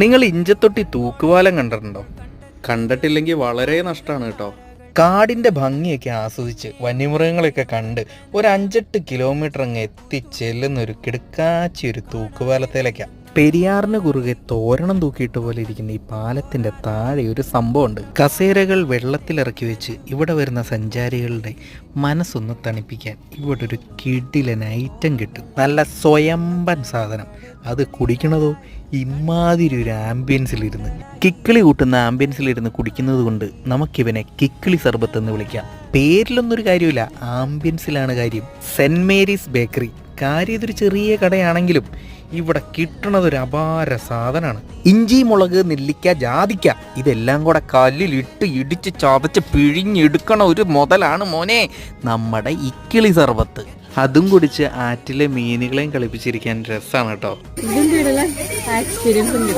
നിങ്ങൾ ഇഞ്ചത്തൊട്ടി തൂക്കുവാലം കണ്ടിട്ടുണ്ടോ? കണ്ടിട്ടില്ലെങ്കിൽ വളരെ നഷ്ടമാണ് കേട്ടോ. കാടിന്റെ ഭംഗിയൊക്കെ ആസ്വദിച്ച് വന്യമൃഗങ്ങളെയൊക്കെ കണ്ട് ഒരു അഞ്ചെട്ട് കിലോമീറ്റർ അങ്ങ് എത്തിച്ചെല്ലുന്ന ഒരു കിടക്കാച്ചി ഒരു തൂക്കുപാലത്തിലേക്കാണ് പെരിയാറിന് കുറുകെ തോരണം തൂക്കിയിട്ട് പോലെ ഇരിക്കുന്ന ഈ പാലത്തിന്റെ താഴെ ഒരു സംഭവമുണ്ട്. കസേരകൾ വെള്ളത്തിലിറക്കി വെച്ച് ഇവിടെ വരുന്ന സഞ്ചാരികളുടെ മനസ്സൊന്ന് തണുപ്പിക്കാൻ ഇവിടെ ഒരു കിടിലൻ ഐറ്റം കിട്ടും. നല്ല സ്വയംബൻ സാധനം. അത് കുടിക്കണതോ? ഇമാതിരി ഒരു ആംബിയൻസിലിരുന്ന്. കിക്കിളി കൂട്ടുന്ന ആംബിയൻസിലിരുന്ന് കുടിക്കുന്നത് കൊണ്ട് നമുക്കിവനെ കിക്കിളി സർബത്ത് എന്ന് വിളിക്കാം. പേരിലൊന്നും ഒരു കാര്യമില്ല ആംബിയൻസിലാണ് കാര്യം. Saint Mary's bakery. കാര്യം ഇതൊരു ചെറിയ കടയാണെങ്കിലും ഇവിടെ കിട്ടണത് ഒരു അപാര സാധനമാണ്. ഇഞ്ചി മുളക് നെല്ലിക്ക ജാതിക്ക ഇതെല്ലാം കൂടെ കല്ലിലിട്ട് ഇടിച്ച് ചതച്ച് പിഴിഞ്ഞെടുക്കണ ഒരു മുതലാണ് മോനെ നമ്മുടെ ഇക്കിളി സർബത്ത് അതും കുടിച്ച് ആറ്റിലെ മീനുകളെയും കളിപ്പിച്ചിരിക്കാൻ രസമാണ് കേട്ടോ.